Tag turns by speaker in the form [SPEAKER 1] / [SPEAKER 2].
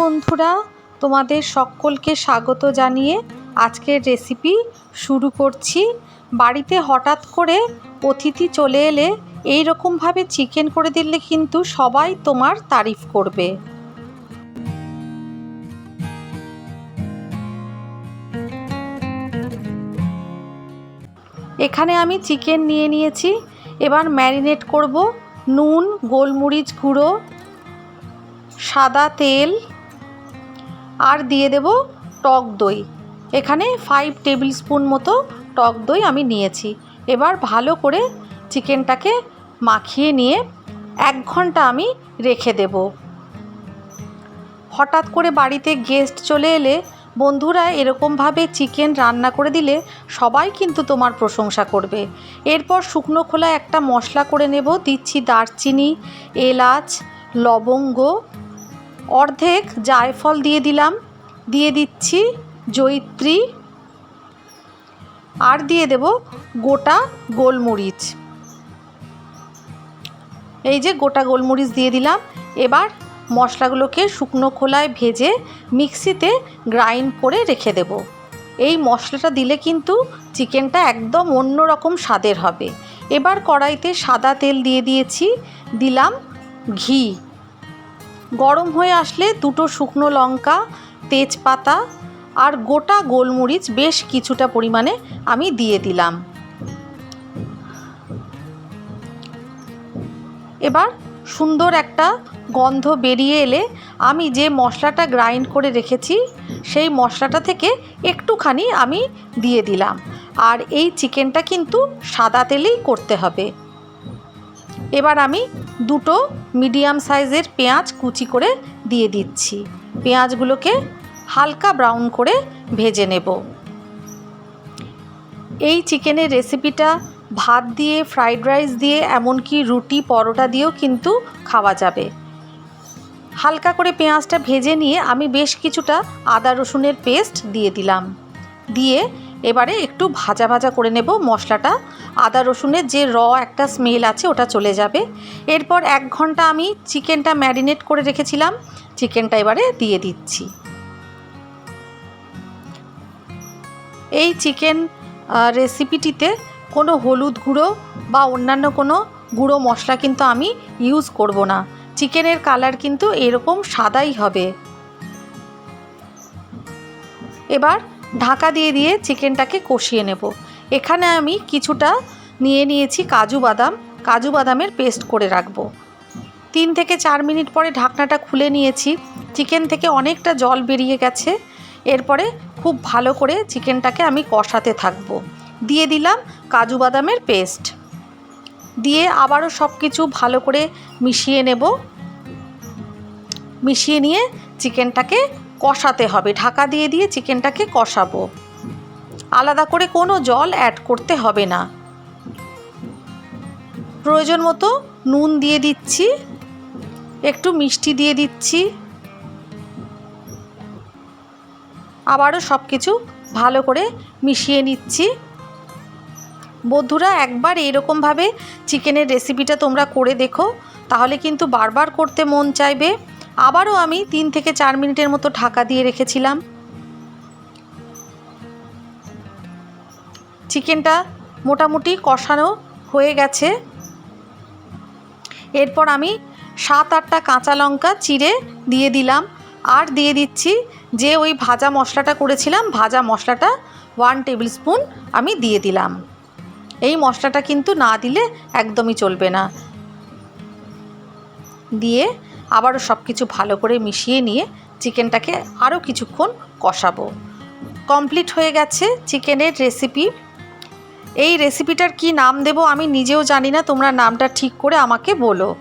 [SPEAKER 1] বন্ধুরা, তোমাদের সকলকে স্বাগত জানিয়ে আজকের রেসিপি শুরু করছি। বাড়িতে হঠাৎ করে অতিথি চলে এলে এই রকমভাবে চিকেন করে দিলে কিন্তু সবাই তোমার তারিফ করবে। এখানে আমি চিকেন নিয়ে নিয়েছি। এবার ম্যারিনেট করব নুন, গোলমরিচ গুঁড়ো, সাদা তেল আর দিয়ে দেব টক দই। এখানে ফাইভ টেবিল স্পুন মতো টক দই আমি নিয়েছি। এবার ভালো করে চিকেনটাকে মাখিয়ে নিয়ে এক ঘণ্টা আমি রেখে দেব। হঠাৎ করে বাড়িতে গেস্ট চলে এলে বন্ধুরা এরকমভাবে চিকেন রান্না করে দিলে সবাই কিন্তু তোমার প্রশংসা করবে। এরপর শুকনো খোলা একটা মশলা করে নেব। দিচ্ছি দারচিনি, এলাচ, লবঙ্গ অর্ধেক জায়ফল দিয়ে দিলাম, দিয়ে দিচ্ছি জয়িত্রী, আর দিয়ে দেব গোটা গোলমরিচ। এই যে গোটা গোলমরিচ দিয়ে দিলাম, এবার মশলাগুলোকে শুকনো খোলায় ভেজে মিক্সিতে গ্রাইন্ড করে রেখে দেব। এই মশলাটা দিলে কিন্তু চিকেনটা একদম অন্য রকম স্বাদের হবে। এবার কড়াইতে সাদা তেল দিয়ে দিয়েছি, দিলাম ঘি। গরম হয়ে আসলে দুটো শুকনো লঙ্কা, তেজপাতা আর গোটা গোলমরিচ বেশ কিছুটা পরিমাণে আমি দিয়ে দিলাম। এবার সুন্দর একটা গন্ধ বেরিয়ে এলে আমি যে মশলাটা গ্রাইন্ড করে রেখেছি, সেই মশলাটা থেকে একটুখানি আমি দিয়ে দিলাম। আর এই চিকেনটা কিন্তু সাদা তেলেই করতে হবে। এবার আমি দুটো মিডিয়াম সাইজের পেঁয়াজ কুচি করে দিয়ে দিচ্ছি। পেঁয়াজগুলোকে হালকা ব্রাউন করে ভেজে নেব। এই চিকেনের রেসিপিটা ভাত দিয়ে, ফ্রাইড রাইস দিয়ে, এমনকি রুটি, পরোটা দিয়েও কিন্তু খাওয়া যাবে। হালকা করে পেঁয়াজটা ভেজে নিয়ে আমি বেশ কিছুটা আদা রসুনের পেস্ট দিয়ে দিলাম। দিয়ে এবারে একটু ভাজা ভাজা করে নেব মশলাটা। আদা রসুনের যে র একটা স্মেল আছে, ওটা চলে যাবে। এরপর এক ঘণ্টা আমি চিকেনটা ম্যারিনেট করে রেখেছিলাম। চিকেনটা এবারে দিয়ে দিচ্ছি। এই চিকেন রেসিপিটিতে কোনো হলুদ গুঁড়ো বা অন্যান্য কোনো গুঁড়ো মশলা কিন্তু আমি ইউজ করব না। চিকেনের কালার কিন্তু এরকম সাদাই হবে। এবার ঢাকা দিয়ে দিয়ে চিকেনটাকে কষিয়ে নেব। এখানে আমি কিছুটা নিয়ে নিয়েছি কাজু বাদাম। কাজু বাদামের পেস্ট করে রাখব। তিন থেকে চার মিনিট পরে ঢাকনাটা খুলে নিয়েছি। চিকেন থেকে অনেকটা জল বেরিয়ে গেছে। এরপরে খুব ভালো করে চিকেনটাকে আমি কষাতে থাকব। দিয়ে দিলাম কাজু বাদামের পেস্ট। দিয়ে আবারও সব কিছু ভালো করে মিশিয়ে নেব। মিশিয়ে নিয়ে চিকেনটাকে কষাতে হবে। ঢাকা দিয়ে দিয়ে চিকেনটাকে কষাবো। আলাদা করে কোনো জল অ্যাড করতে হবে না। প্রয়োজন মতো নুন দিয়ে দিচ্ছি, একটু মিষ্টি দিয়ে দিচ্ছি। আবারও সব কিছু ভালো করে মিশিয়ে নিচ্ছি। বন্ধুরা, একবার এইরকমভাবে চিকেনের রেসিপিটা তোমরা করে দেখো, তাহলে কিন্তু বারবার করতে মন চাইবে। আবারও আমি তিন থেকে চার মিনিটের মতো ঢাকা দিয়ে রেখেছিলাম। চিকেনটা মোটামুটি কষানো হয়ে গেছে। এরপর আমি সাত আটটা কাঁচা লঙ্কা চিড়ে দিয়ে দিলাম। আর দিয়ে দিচ্ছি যে ওই ভাজা মশলাটা করেছিলাম, ভাজা মশলাটা ওয়ান টেবিল স্পুন আমি দিয়ে দিলাম। এই মশলাটা কিন্তু না দিলে একদমই চলবে না। দিয়ে আবারও সব কিছু ভালো করে মিশিয়ে নিয়ে চিকেনটাকে আরও কিছুক্ষণ কষাবো। কমপ্লিট হয়ে গেছে চিকেনের রেসিপি। এই রেসিপিটার কি নাম দেব আমি নিজেও জানি না, তোমরা নামটা ঠিক করে আমাকে বলো।